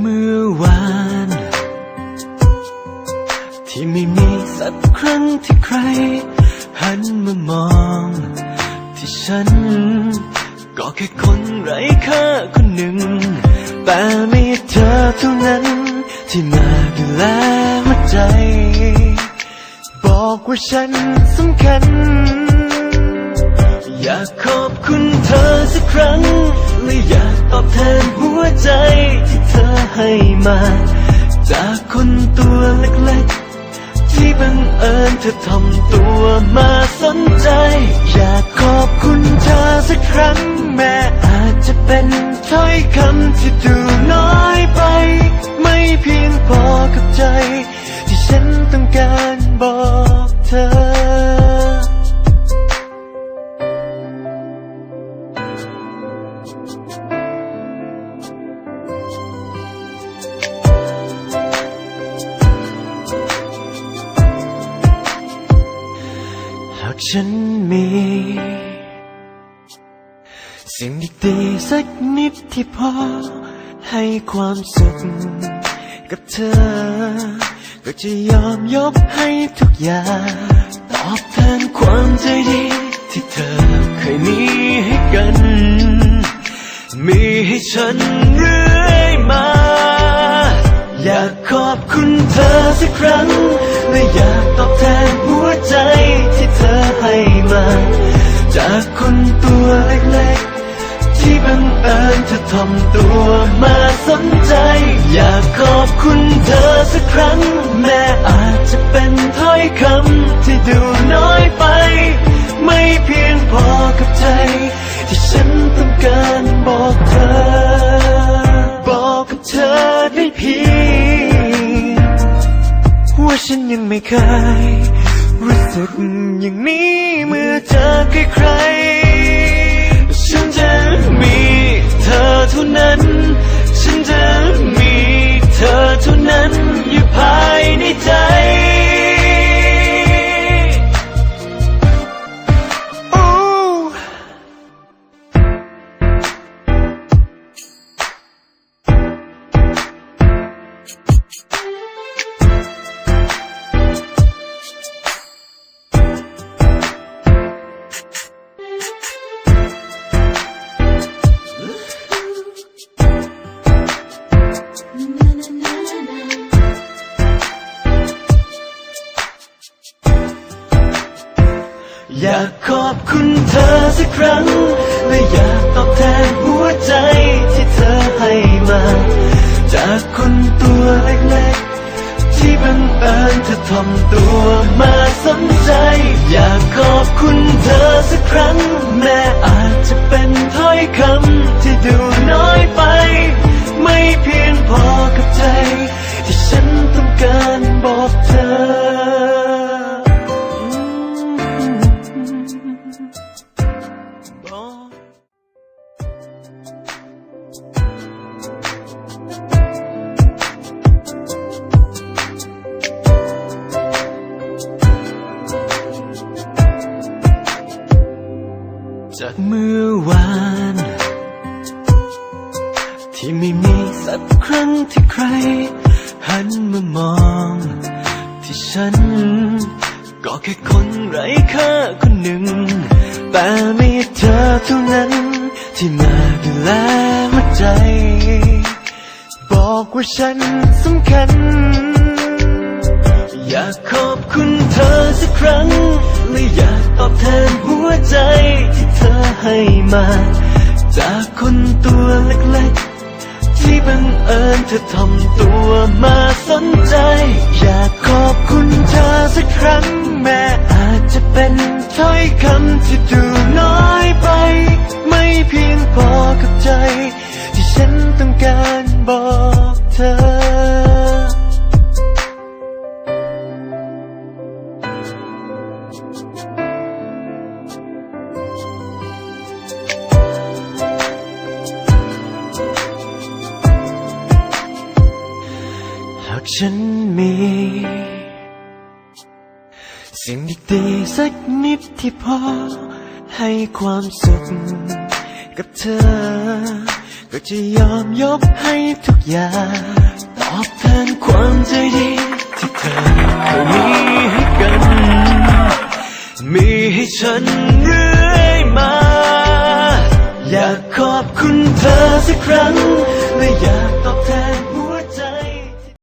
เมื่อวาน ที่ไม่มีสักครั้งที่ใคร หันมามอง ที่ฉัน ก็แค่คนไร้ค่าคนหนึ่ง แต่มีเธอเท่านั้น ที่มาดูแลหัวใจ บอกว่าฉันสำคัญ อยากขอบคุณเธอสักครั้ง ให้มา จากคนตัวเล็กๆ ที่บังเอิญเธอทำตัวมา ฉันมี สิ่งดีๆสักนิดที่พอ ให้ความสุขกับเธอ ก็จะยอมยกให้ทุกอย่างตอบแทนความใจดีที่เธอเคยมีให้กัน มีให้ฉันเรื่อยมา อยากขอบคุณเธอสักครั้ง และอยากตอบแทนหัวใจที่เธอ ให้มาจากคนตัวเล็กๆ ที่บังเอิญเธอทำตัวมาสนใจ อยากขอบคุณเธอสักครั้ง แม้อาจจะเป็นถ้อยคำที่ดูน้อยไป ไม่เพียงพอกับใจ ที่ฉันต้องการบอกเธอ บอกกับเธอได้เพียงว่าฉันยังไม่เคย รู้สึกอย่างนี้เมื่อเจอใครๆฉันจะมีเธอเท่านั้น ฉันจะมีเธอเท่านั้นอยู่ภายในใจ อยากขอบคุณเธอสักครั้ง และอยากตอบแทนหัวใจที่เธอให้มา จากคนตัวเล็กๆ ที่บังเอิญเธอทำตัวมาสนใจ อยากขอบคุณเธอสักครั้ง แม้อาจจะเป็นถ้อยคำที่ดูน้อย จากเมื่อวาน ที่ไม่มีสักครั้งที่ใคร หันมามอง ที่ฉัน ก็แค่คนไร้ค่าคนหนึ่ง แต่มีเธอเท่านั้น ที่มาดูแลหัวใจ บอกว่าฉันสำคัญ อยากขอบคุณเธอสักครั้ง และอยากตอบแทนหัวใจที่เธอให้มา จากคนตัวเล็กๆ ที่บังเอิญเธอทำตัวมาสนใจ อยากขอบคุณเธอสักครั้ง แม้อาจจะเป็นถ้อยคำที่ดู หากฉันมี สิ่งดีๆสักนิดที่พอ ให้ความสุขกับเธอ ก็จะยอมยกให้ทุกอย่าง ตอบแทนความใจดีที่เธอเคยมีให้ มีให้ฉันเรื่อยมา อยากขอบคุณเธอสักครั้ง และอยากตอบแทน